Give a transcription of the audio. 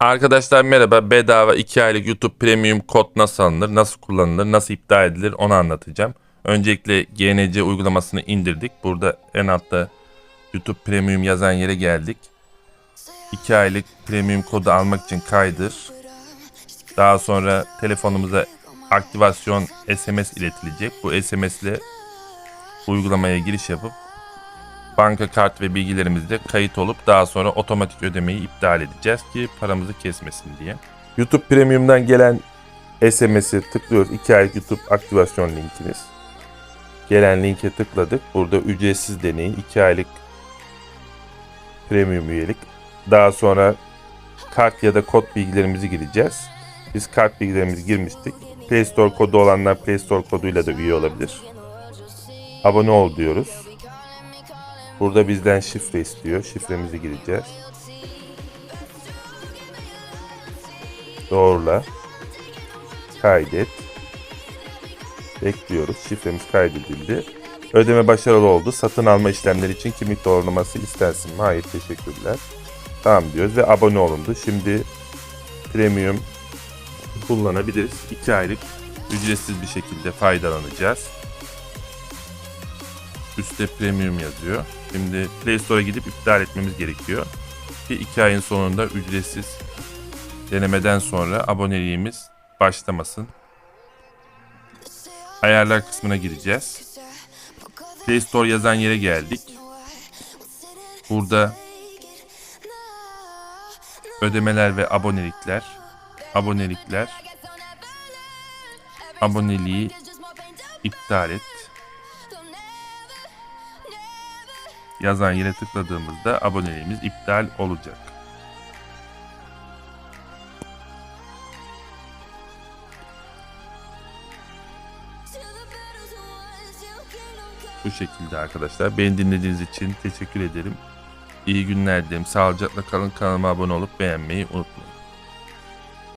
Arkadaşlar merhaba. Bedava 2 aylık YouTube Premium kod nasıl alınır, nasıl kullanılır, nasıl iptal edilir onu anlatacağım. Öncelikle GNC uygulamasını indirdik. Burada en altta YouTube Premium yazan yere geldik. 2 aylık Premium kodu almak için kaydır. Daha sonra telefonumuza aktivasyon SMS iletilecek. Bu SMS ile uygulamaya giriş yapıp banka kart ve bilgilerimizde kayıt olup daha sonra otomatik ödemeyi iptal edeceğiz ki paramızı kesmesin diye. YouTube Premium'dan gelen SMS'i tıklıyoruz. 2 aylık YouTube aktivasyon linkiniz. Gelen linke tıkladık. Burada ücretsiz deneyin. 2 aylık premium üyelik. Daha sonra kart ya da kod bilgilerimizi gireceğiz. Biz kart bilgilerimizi girmiştik. Play Store kodu olanlar Play Store koduyla da üye olabilir. Abone ol diyoruz. Burada bizden şifre istiyor. Şifremizi gireceğiz. Doğrula. Kaydet. Bekliyoruz. Şifremiz kaydedildi. Ödeme başarılı oldu. Satın alma işlemleri için kimlik doğrulaması istersin mi? Hayır teşekkürler. Tamam diyoruz ve abone olundu. Şimdi premium kullanabiliriz. 2 aylık ücretsiz bir şekilde faydalanacağız. Üstte premium yazıyor. Şimdi Play Store'a gidip iptal etmemiz gerekiyor. Ki 2 ayın sonunda ücretsiz denemeden sonra aboneliğimiz başlamasın. Ayarlar kısmına gireceğiz. Play Store yazan yere geldik. Burada ödemeler ve abonelikler, abonelikler, aboneliği iptal et. Yazan yere tıkladığımızda aboneliğimiz iptal olacak. Bu şekilde arkadaşlar. Beni dinlediğiniz için teşekkür ederim. İyi günler dilerim. Sağlıcakla kalın. Kanalıma abone olup beğenmeyi unutmayın.